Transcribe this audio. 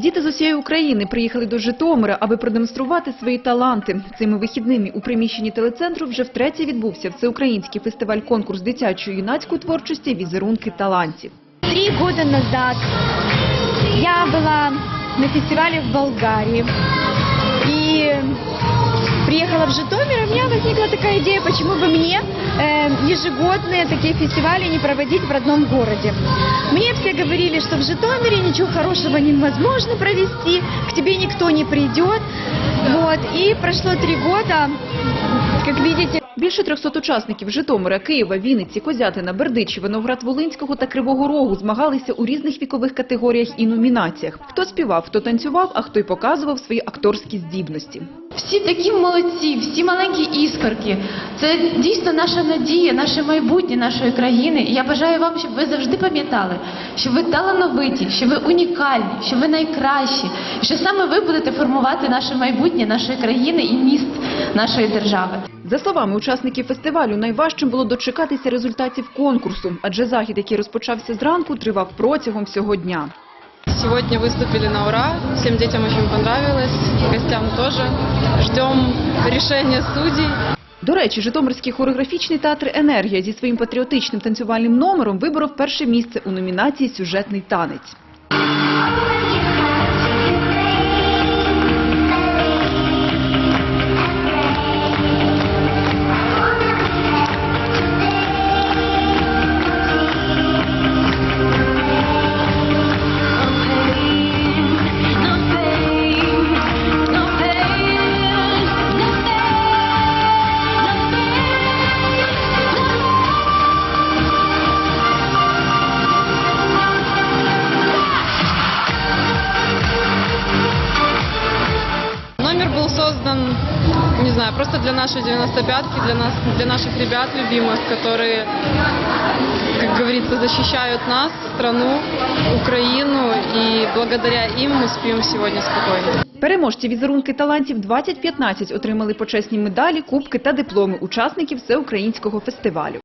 Діти з усієї України приїхали до Житомира, аби продемонструвати свої таланти. Цими вихідними у приміщенні телецентру вже втретє відбувся всеукраїнський фестиваль-конкурс дитячої юнацької творчості «Візерунки талантів». Три роки назад я була на фестивалі в Болгарии и приехала в Житомир, и у меня возникла такая идея, почему бы мне э, ежегодные такие фестивали не проводить в родном городе. Мне все говорили, что в Житомире ничего хорошего невозможно провести, к тебе никто не придет. Вот, и прошло три года, как видите, Більше 300 учасників Житомира, Києва, Вінниці, Козятина, Бердичева, Новград-Волинського та Кривого Рогу змагалися у різних вікових категоріях і номінаціях. Хто співав, хто танцював, а хто й показував свої акторські здібності. Всі такі молодці, всі маленькі іскорки. Це дійсно наша надія, наше майбутнє нашої країни. І я бажаю вам, щоб ви завжди пам'ятали, що ви талановиті, що ви унікальні, що ви найкращі, і що саме ви будете формувати наше майбутнє нашої країни і міст нашої держави. За словами учасників фестивалю, найважчим було дочекатися результатів конкурсу, адже захід, який розпочався зранку, тривав протягом всього дня. Сегодня выступили на ура, всем детям очень понравилось, гостям тоже. Ждем решения судей. До речі, Житомирський хореографічний театр «Енергія» зі своїм патріотичним танцювальним номером виборов перше місце у номінації «Сюжетний танець». Номер был создан, не знаю, просто для нашей 95-ки, для, нас, для наших ребят любимых, которые, как говорится, защищают нас, страну, Украину, и благодаря им мы спим сегодня спокойно. Переможці візерунки талантів 2015 отримали почесні медалі, кубки та дипломи учасників всеукраїнського фестивалю.